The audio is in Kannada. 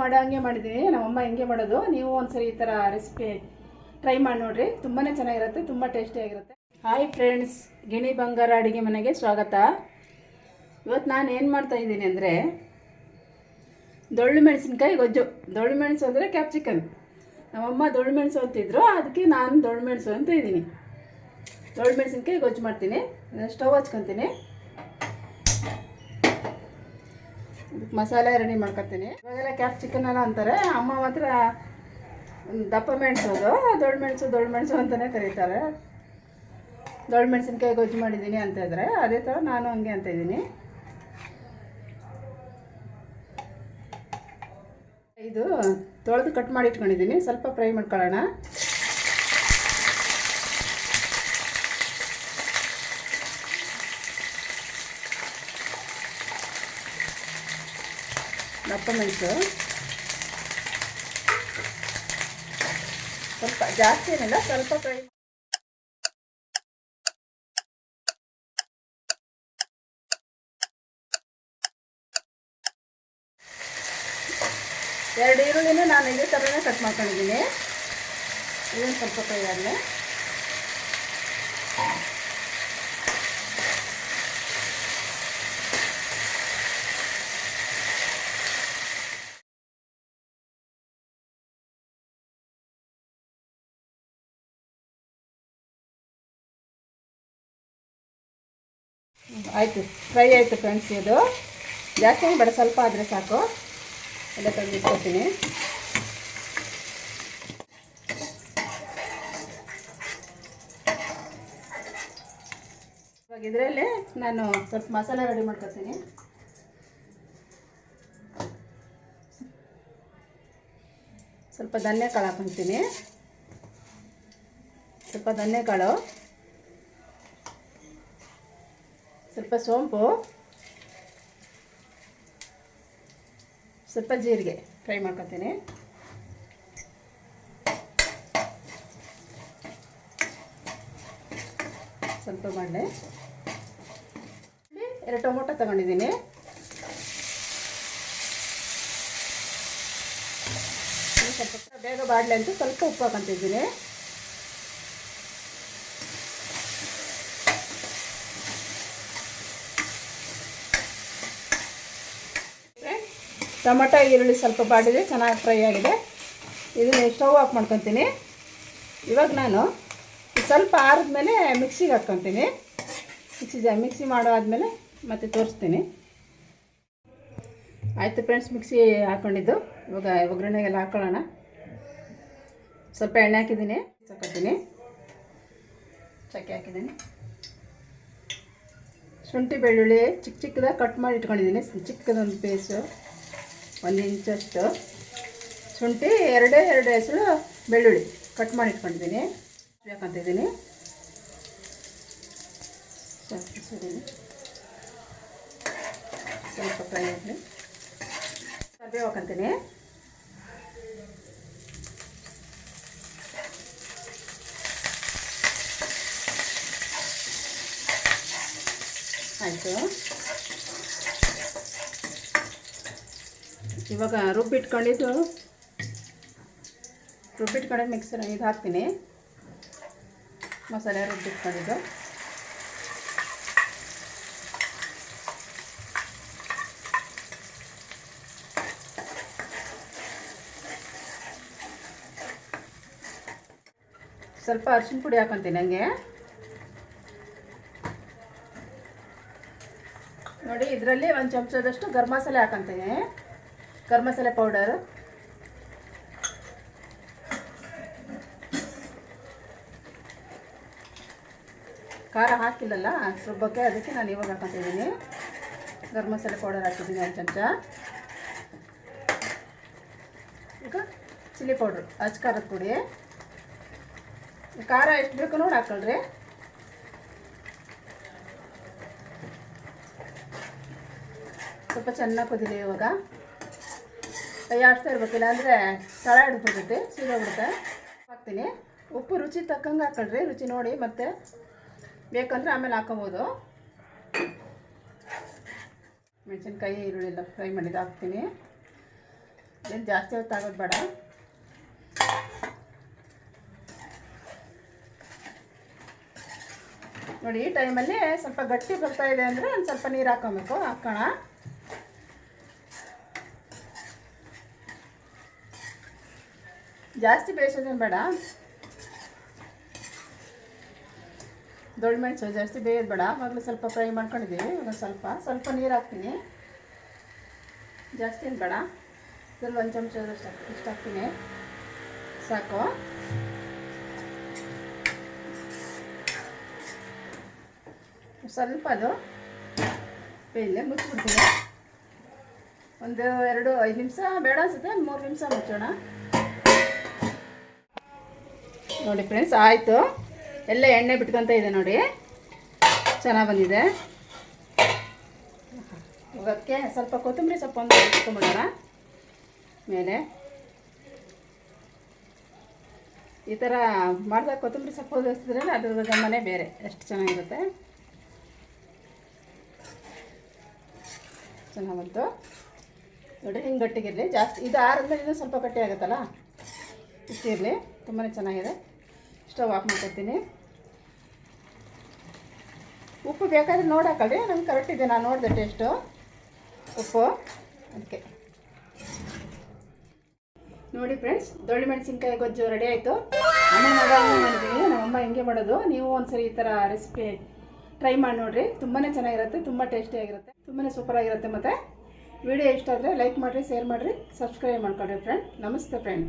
ಮಾಡೋ ಹಂಗೆ ಮಾಡಿದ್ದೀನಿ ನಮ್ಮಮ್ಮ ಹೆಂಗೆ ಮಾಡೋದು. ನೀವು ಒಂದ್ಸರಿ ಈ ಥರ ರೆಸಿಪಿ ಟ್ರೈ ಮಾಡಿ ನೋಡಿರಿ. ತುಂಬಾ ಚೆನ್ನಾಗಿರುತ್ತೆ, ತುಂಬ ಟೇಸ್ಟಿಯಾಗಿರುತ್ತೆ ಹಾಯ್ ಫ್ರೆಂಡ್ಸ್ ಗಿಣಿ ಬಂಗಾರ ಅಡುಗೆ ಮನೆಗೆ ಸ್ವಾಗತ. ಇವತ್ತು ನಾನು ಏನು ಮಾಡ್ತಾ ಇದ್ದೀನಿ ಅಂದರೆ ದೊಳ್ಳು ಮೆಣಸಿನ್ಕಾಯಿ ಗೊಜ್ಜು. ದೊಳ್ಳು ಮೆಣಸು ಅಂದರೆ ಕ್ಯಾಪ್ಸಿಕನ್ ನಮ್ಮಮ್ಮ ದೊಳ್ಳು ಮೆಣಸು ಅಂತಿದ್ರು, ಅದಕ್ಕೆ ನಾನು ದೊಳ್ಳು ಮೆಣಸು ಅಂತ ಇದ್ದೀನಿ. ದೊಳ್ಳು ಮೆಣಸಿನ್ಕಾಯಿ ಗೊಜ್ಜು ಮಾಡ್ತೀನಿ. ಸ್ಟವ್ ಹಚ್ಕೊತೀನಿ. ಅದಕ್ಕೆ ಮಸಾಲೆ ರೆಡಿ ಮಾಡ್ಕೊತೀನಿ. ಇವಾಗೆಲ್ಲ ಕ್ಯಾಪ್ಸಿಕನ್ ಎಲ್ಲ ಅಂತಾರೆ. ಅಮ್ಮ ಮಾತ್ರ ದಪ್ಪ ಮೆಣಸು ಅದು ದೊಡ್ಡ ಮೆಣಸು ದೊಡ್ಡ ಮೆಣಸು ಅಂತಲೇ ಕರೀತಾರೆ. ದೊಡ್ಡ ಮೆಣಸಿನ್ಕಾಯಿ ಗೊಜ್ಜು ಮಾಡಿದ್ದೀನಿ ಅಂತ ಇದ್ರೆ ಅದೇ ಥರ ನಾನು ಹಂಗೆ ಅಂತ ಇದ್ದೀನಿ. ಇದು ತೊಳೆದು ಕಟ್ ಮಾಡಿ ಇಟ್ಕೊಂಡಿದ್ದೀನಿ. ಸ್ವಲ್ಪ ಫ್ರೈ ಮಾಡ್ಕೊಳ್ಳೋಣ. ದಪ್ಪ ಮೆಣಸು ಸ್ವಲ್ಪ ಜಾಸ್ತಿ ಏನಿಲ್ಲ ಸ್ವಲ್ಪ ಫ್ರೈ ಎರಡು ಈರುಳ್ಳಿನ ನಾನು ಇದೇ ಥರನೇ ಕಟ್ ಮಾಡ್ಕೊಂಡಿದ್ದೀನಿ ಇದನ್ನು ಸ್ವಲ್ಪ ಫ್ರೈ ಆದಮೇಲೆ ಆಯಿತು ಫ್ರೈ ಆಯಿತು ಫ್ರೆಂಡ್ಸ್ ಇದು. ಜಾಸ್ತಿ ಬೇಡ, ಸ್ವಲ್ಪ ಆದರೆ ಸಾಕು. ಎಲ್ಲ ತೆಗೆದಿಟ್ಕೊತೀನಿ ಇವಾಗ ಇದರಲ್ಲಿ ನಾನು ಸ್ವಲ್ಪ ಮಸಾಲೆ ರೆಡಿ ಮಾಡ್ಕೊಳ್ತೀನಿ ಸ್ವಲ್ಪ ಧನ್ಯಕಾಳು ಹಾಕೊತೀನಿ ಸ್ವಲ್ಪ ಧನ್ಯ ಸೋಂಪು. ಸ್ವಲ್ಪ ಜೀರಿಗೆ ಫ್ರೈ ಮಾಡ್ಕೊತೀನಿ. ಸ್ವಲ್ಪ ಮಾಡಲೆ. ಎರಡು ಟೊಮೊಟೊ ತಗೊಂಡಿದ್ದೀನಿ. ಸ್ವಲ್ಪ ಬೇಗ ಬಾಡಲೆ ಅಂತ ಸ್ವಲ್ಪ ಉಪ್ಪು ಹಾಕೊಂತಿದ್ದೀನಿ ಟೊಮೊಟೊ ಈರುಳ್ಳಿ ಸ್ವಲ್ಪ ಬಾಡಿದೆ ಚೆನ್ನಾಗಿ ಫ್ರೈ ಆಗಿದೆ. ಇದನ್ನು ಸ್ಟವ್ ಆಫ್ ಮಾಡ್ಕೊತೀನಿ. ಇವಾಗ ನಾನು ಸ್ವಲ್ಪ ಆರಿದ್ಮೇಲೆ ಮಿಕ್ಸಿಗೆ ಹಾಕ್ಕೊತೀನಿ. ಮಿಕ್ಸಿ ಜ ಮಿಕ್ಸಿ ಮಾಡೋ ಮತ್ತೆ ತೋರಿಸ್ತೀನಿ. ಆಯಿತು ಫ್ರೆಂಡ್ಸ್ ಮಿಕ್ಸಿ ಹಾಕ್ಕೊಂಡಿದ್ದು ಇವಾಗ ಒಗ್ಗರಣೆಗೆಲ್ಲ ಹಾಕ್ಕೊಳ್ಳೋಣ ಸ್ವಲ್ಪ ಎಣ್ಣೆ ಹಾಕಿದ್ದೀನಿ. ಹಾಕೋತೀನಿ ಚಕ್ಕೆ ಹಾಕಿದ್ದೀನಿ. ಶುಂಠಿ ಬೆಳ್ಳುಳ್ಳಿ ಚಿಕ್ಕ ಚಿಕ್ಕದಾಗಿ ಕಟ್ ಮಾಡಿ ಇಟ್ಕೊಂಡಿದ್ದೀನಿ. ಚಿಕ್ಕದೊಂದು ಪೀಸು ಒಂದು ಇಂಚಷ್ಟು ಶುಂಠಿ ಎರಡೇ ಎರಡು ಹೆಸರು ಬೆಳ್ಳುಳ್ಳಿ ಕಟ್ ಮಾಡಿ ಇಟ್ಕೊಂಡಿದ್ದೀನಿ ಬೇಕಂತಿದ್ದೀನಿ ಸ್ವಲ್ಪ ಸರಿ ಸ್ವಲ್ಪ ಫ್ರೈ ಆಗಲಿ ಕರಿಬೇವು ಹಾಕಂತೀನಿ ಆಯಿತು ಇವಾಗ ರುಬ್ಬಿಟ್ಕೊಂಡಿದ್ದು ರುಬ್ಬಿಟ್ಕೊಂಡಿದ್ದು ಮಿಕ್ಸರ್ ಇದು ಹಾಕ್ತೀನಿ. ಮಸಾಲೆ ರುಬ್ಬಿಟ್ಕೊಂಡಿದ್ದು ಸ್ವಲ್ಪ ಅರಿಶಿನ ಪುಡಿ ಹಾಕೊತೀನಿ ನನಗೆ ನೋಡಿ, ಇದರಲ್ಲಿ ಒಂದು ಚಮಚದಷ್ಟು ಗರಂ ಮಸಾಲೆ ಹಾಕೊತೀನಿ. ಗರಂ ಮಸಾಲೆ ಪೌಡರ್ ಖಾರ ಹಾಕಿಲ್ಲಲ್ಲ ರುಬ್ಬಕ್ಕೆ ಅದಕ್ಕೆ ನಾನು ಇವಾಗ ಹಾಕೊತಿದ್ದೀನಿ ಗರಂ ಮಸಾಲೆ ಪೌಡರ್ ಹಾಕಿದ್ದೀನಿ ಒಂದು ಚಮಚ. ಈಗ ಚಿಲ್ಲಿ ಪೌಡ್ರು ಅಚ್ಚ ಖಾರದ ಪುಡಿ. ಖಾರ ಎಷ್ಟು ಬೇಕು ನೋಡಿ ಹಾಕೊಳ್ರಿ. ಸ್ವಲ್ಪ ಚೆನ್ನಾಗಿ ಕುದಿಲಿ ಇವಾಗ. ಕೈ ಆಡ್ತಾ ಇರ್ಬೇಕಿಲ್ಲ ಅಂದರೆ ತಳ ಹಿಡಿದ್ಬಿಡುತ್ತೆ, ಸೀದೋಗ್ಬಿಡುತ್ತೆ. ಹಾಕ್ತೀನಿ. ಉಪ್ಪು ರುಚಿ ತಕ್ಕಂಗೆ ಹಾಕೊಳ್ರಿ, ರುಚಿ ನೋಡಿ, ಮತ್ತೆ ಬೇಕಂದರೆ ಆಮೇಲೆ ಹಾಕೋಬೋದು. ಮೆಣಸಿನ್ಕಾಯಿ, ಈರುಳ್ಳಿ ಎಲ್ಲ ಫ್ರೈ ಮಾಡಿದ್ದು ಹಾಕ್ತೀನಿ. ಏನು ಜಾಸ್ತಿ ಹೊತ್ತಾಗೋದು ಬೇಡ. ನೋಡಿ, ಈ ಟೈಮಲ್ಲಿ ಸ್ವಲ್ಪ ಗಟ್ಟಿ ಬರ್ತಾ ಇದೆ ಅಂದರೆ ಒಂದು ಸ್ವಲ್ಪ ನೀರು ಹಾಕೋಬೇಕು. ಹಾಕೋಣ. ಜಾಸ್ತಿ ಬೇಯಿಸೋದೇನು ಬೇಡ. ದೊಡ್ಡ ಮೆಣಸು ಜಾಸ್ತಿ ಬೇಯೋದು ಬೇಡ ಆವಾಗಲೇ ಸ್ವಲ್ಪ ಫ್ರೈ ಮಾಡ್ಕೊಂಡಿದ್ದೀವಿ ಇವಾಗ ಸ್ವಲ್ಪ ಸ್ವಲ್ಪ ನೀರು ಹಾಕ್ತೀನಿ. ಜಾಸ್ತಿ ಏನು ಬೇಡ. ಇದ್ರಲ್ಲಿ ಒಂದು ಹಾಕ್- ಇಷ್ಟು ಹಾಕ್ತೀನಿ. ಸಾಕು. ಸ್ವಲ್ಪ ಅದು ಬೇಯಿಲೆ ಮುಚ್ಚಿಬಿಡ್ತೀನಿ. ಒಂದು ಎರಡು ಐದು ನಿಮಿಷ, ಬೇಡ ಅನ್ಸುತ್ತೆ, ಒಂದು ಮೂರು ನಿಮಿಷ ಮುಚ್ಚೋಣ. ನೋಡಿ ಫ್ರೆಂಡ್ಸ್ ಆಯಿತು. ಎಲ್ಲ ಎಣ್ಣೆ ಬಿಟ್ಕೊತ ಇದೆ ನೋಡಿ. ಚೆನ್ನಾಗಿ ಬಂದಿದೆ. ಅದಕ್ಕೆ ಸ್ವಲ್ಪ ಕೊತ್ತಂಬರಿ ಸೊಪ್ಪು ಒಂದು ಇಟ್ಕೊಂಬಿಡೋಣ. ಮೇಲೆ. ಈ ಥರ ಮಾಡಿದಾಗ ಕೊತ್ತಂಬರಿ ಸೊಪ್ಪು ಬೇಸಿದ್ರೆ ಅದ್ರದ್ದು ಗಮನೇ ಬೇರೆ, ಎಷ್ಟು ಚೆನ್ನಾಗಿರುತ್ತೆ. ಚೆನ್ನಾಗಿ ಬಂತು. ನೋಡಿ, ಹಿಂಗೆ ಗಟ್ಟಿಗಿರಲಿ. ಜಾಸ್ತಿ ಇದು ಆರಿದ್ಮೇಲೆ ಇನ್ನೂ ಸ್ವಲ್ಪ ಗಟ್ಟಿ ಆಗುತ್ತಲ್ಲ ಇಷ್ಟಿರಲಿ. ತುಂಬಾ ಚೆನ್ನಾಗಿದೆ. ಸ್ಟವ್ ಆಫ್ ಮಾಡ್ಕೊತೀನಿ. ಉಪ್ಪು ಬೇಕಾದ್ರೆ ನೋಡಿ ಹಾಕೊಳ್ಳಿ ನಂಗೆ ಕರೆಕ್ಟ್ ಇದೆ, ನಾನು ನೋಡಿದೆ ಟೇಸ್ಟು ಉಪ್ಪು ಅದಕ್ಕೆ ನೋಡಿ ಫ್ರೆಂಡ್ಸ್ ದೊಳ್ಳಿ ಮೆಣಸಿನ್ಕಾಯಿ ಗೊಜ್ಜು ರೆಡಿ ಆಯಿತು. ಅಮ್ಮ ಮಾಡೋದು ಮಾಡಿದ್ದೀನಿ ನಮ್ಮಮ್ಮ ಹಿಂಗೆ ಮಾಡೋದು. ನೀವು ಒಂದ್ಸರಿ ಈ ಥರ ರೆಸಿಪಿ ಟ್ರೈ ಮಾಡಿ ನೋಡಿರಿ. ತುಂಬಾ ಚೆನ್ನಾಗಿರುತ್ತೆ, ತುಂಬ ಟೇಸ್ಟಿಯಾಗಿರುತ್ತೆ ತುಂಬಾ ಸೂಪರಾಗಿರುತ್ತೆ ಮತ್ತು. ವಿಡಿಯೋ ಇಷ್ಟ ಆದರೆ ಲೈಕ್ ಮಾಡಿರಿ ಶೇರ್ ಮಾಡಿರಿ ಸಬ್ಸ್ಕ್ರೈಬ್ ಮಾಡ್ಕೊಳ್ರಿ ಫ್ರೆಂಡ್ ನಮಸ್ತೆ ಫ್ರೆಂಡ್